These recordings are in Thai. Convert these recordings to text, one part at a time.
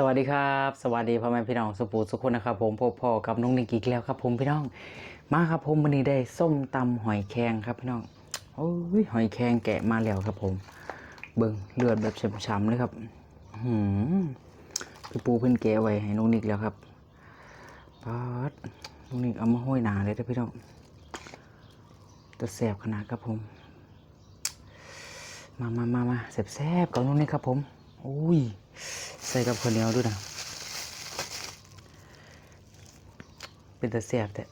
สวัสดีครับ สวัสดีพ่อแม่พี่น้องสุปูสุคนนะครับผมพบพ่อกับน้องนิกอีกแล้วครับผมพี่น้อง มาครับผมวันนี้ได้ส้มตำหอยแครงครับพี่น้องโอ้ยหอยแครงแกะมาแล้วครับผม เบิ่งเลือดแบบช้ำๆเลยครับหืมพี่ปูเพิ่นแกะไว้ให้น้องนิกแล้วครับป๊าดน้องนิกเอามาห้อยหนาเลยนะพี่น้องจะแสบขนาดครับผม มามามามาแสบๆกับน้องนิกครับผมอุ้ย ใส่กับข้าวเหนียวด้วยนะเป็นตะเสียบแต่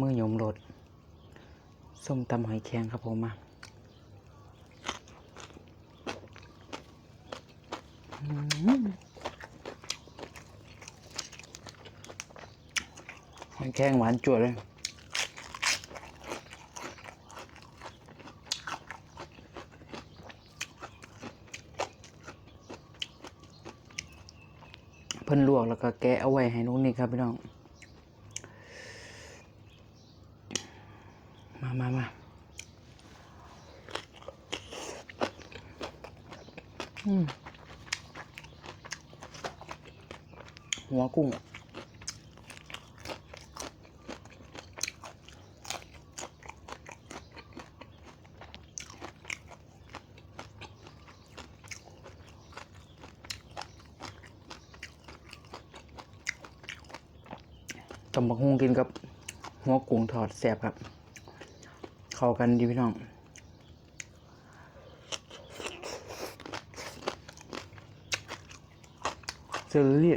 มือยมรดส้มตำหอยแครงครับผมมาหอยแครงหวานจวดเลย พิ่นลวกแล้วก็แกะเอาไว้ให้นุ้งนี่ครับพี่น้อง มามามาหัวกุ้งำบักฮุงกินกับ หัวกุ้งทอดแซ่บครับ เข้ากันดีพี่น้องเซอรี่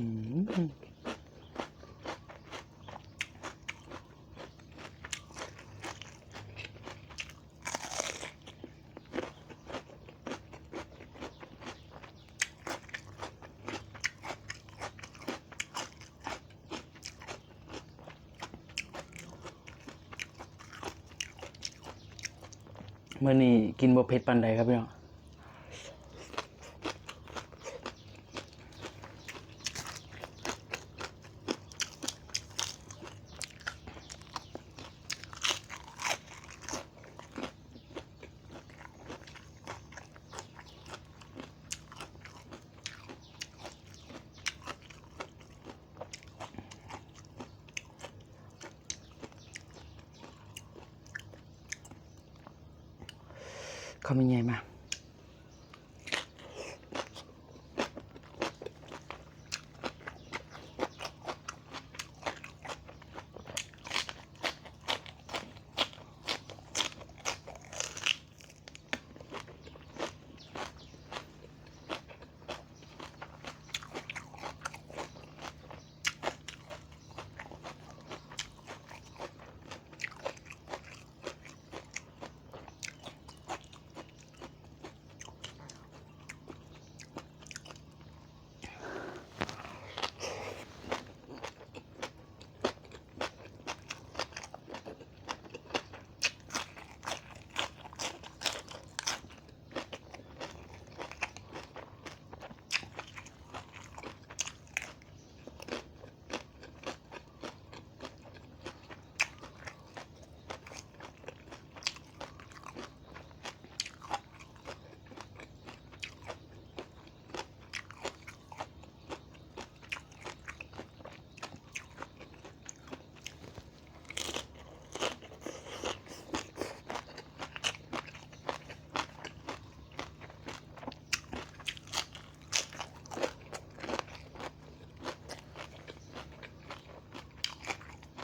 ม เมื่อนี้กินบ่เผ็ดปันใดครับพี่น้อง เขามีไงมา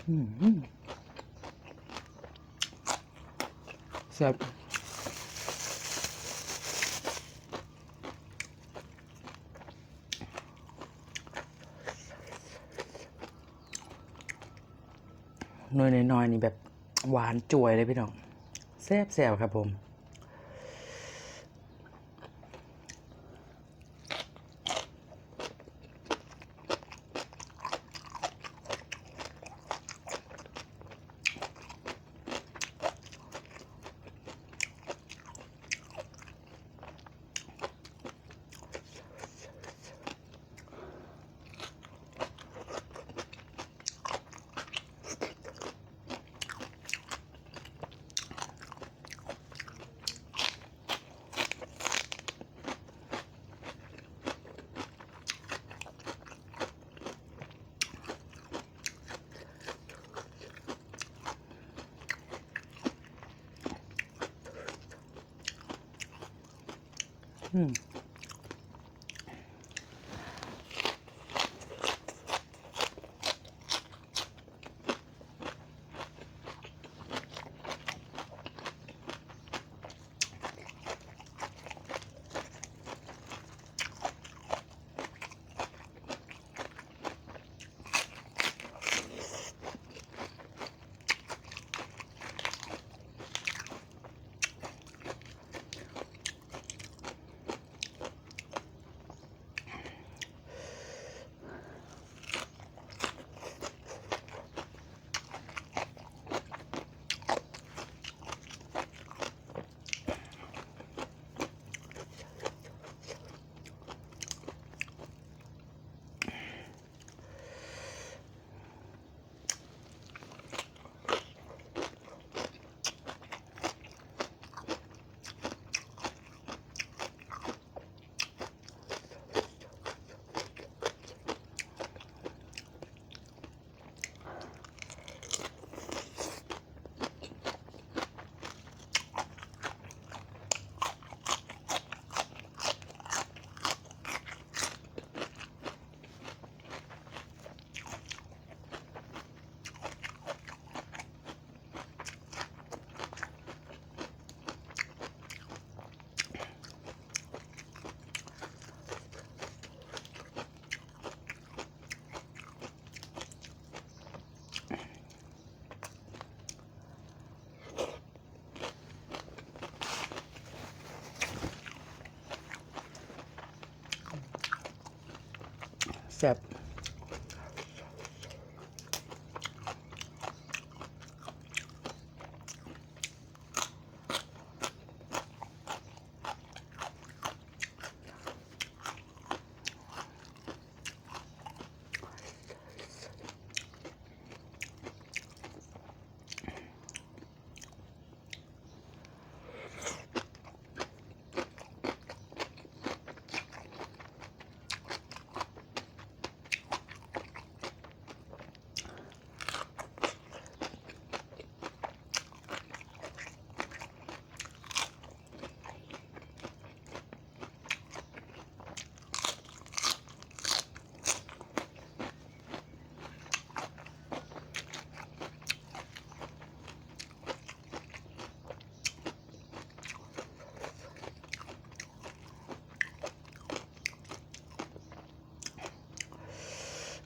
แซ่บน้อยๆนี่แบบหวานจ่วยเลยพี่น้องแซ่บๆครับผม อื แซ่บ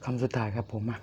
คำสุดท้ายครับผมอะ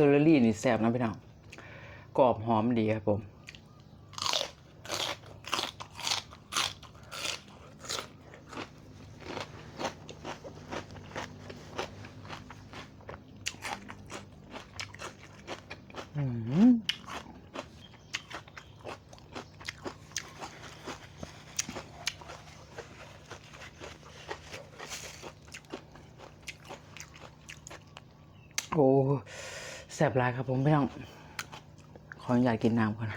อร์รี่นี่แซ่บนะพี่น้องกรอบหอมดีครับผมโอ้ แสบหลายครับผมพี่น้อง ขออนุญาตกินน้ำก่อน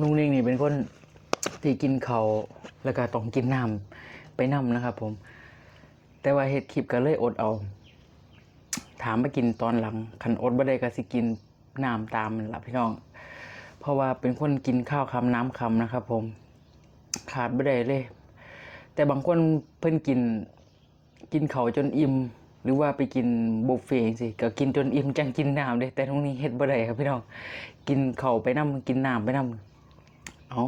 ลุงนิ่งนี่เป็นคนที่กินเขาวแล้วก็ต้องกินน้ำไปน้ำนะครับผม แต่ว่าเฮ็ดคลิปก็เลยอดเอา ถามมากินตอนหลังคันอดบ่ได้ก็สิกินน้ำตามนั่นล่ะพี่น้อง เพราะว่าเป็นคนกินข้าวคำน้ำคำนะครับผม ขาดบ่ได้เลย แต่บางคนเพิ่นกินกินเขาจนอิ่มหรือว่าไปกินบุฟเฟ่สิก็กินจนอิ่มจังกินน้ำเด้แต่ตรงนี้เฮ็ดบ่ได้ครับพี่น้องกินเขาไปน้ำกินน้ำไปน้ำเอา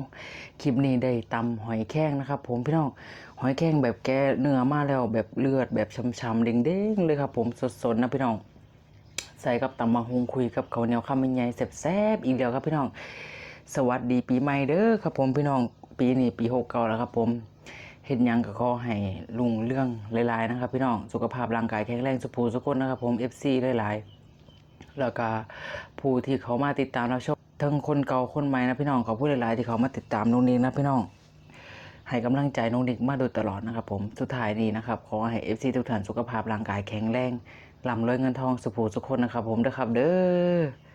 คลิปนี้ได้ตำหอยแข้งนะครับ ผมพี่น้องหอยแข้งแบบแกเนื้อมาแล้วแบบเลือดแบบช้ำๆเด้งๆเลยครับ ผมสดๆนะพี่น้องใส่กับตำมะฮุงคุยกับข้าเหนียวข้าวมันใหญ่แซ่บๆอีกแล้วครับพี่น้อง สวัสดีปีใหม่เด้อครับผมพี่น้อง ปีนี้ปีหกเก้าแล้วครับผมเฮ็ดหยังก็ขอให้ลุงเรื่องหลายๆนะครับ พี่น้องสุขภาพร่างกายแข็งแรงสุภูสุขคนนะครับผม FC หลายๆแล้วก็ผู้ที่เขามาติดตามเราชมทั้งคนเก่าคนใหม่นะพี่น้องขอพูดหลายๆที่เขามาติดตามน้องนิกนะพี่น้องให้กำลังใจน้องนิกมาโดยตลอดนะครับผมสุดท้ายนี้นะครับขอให้ FC ทุกท่านสุขภาพร่างกายแข็งแรงร่ำรวยเงินทองสุภูสุขคนนะครับผมเด้อครับเด้อ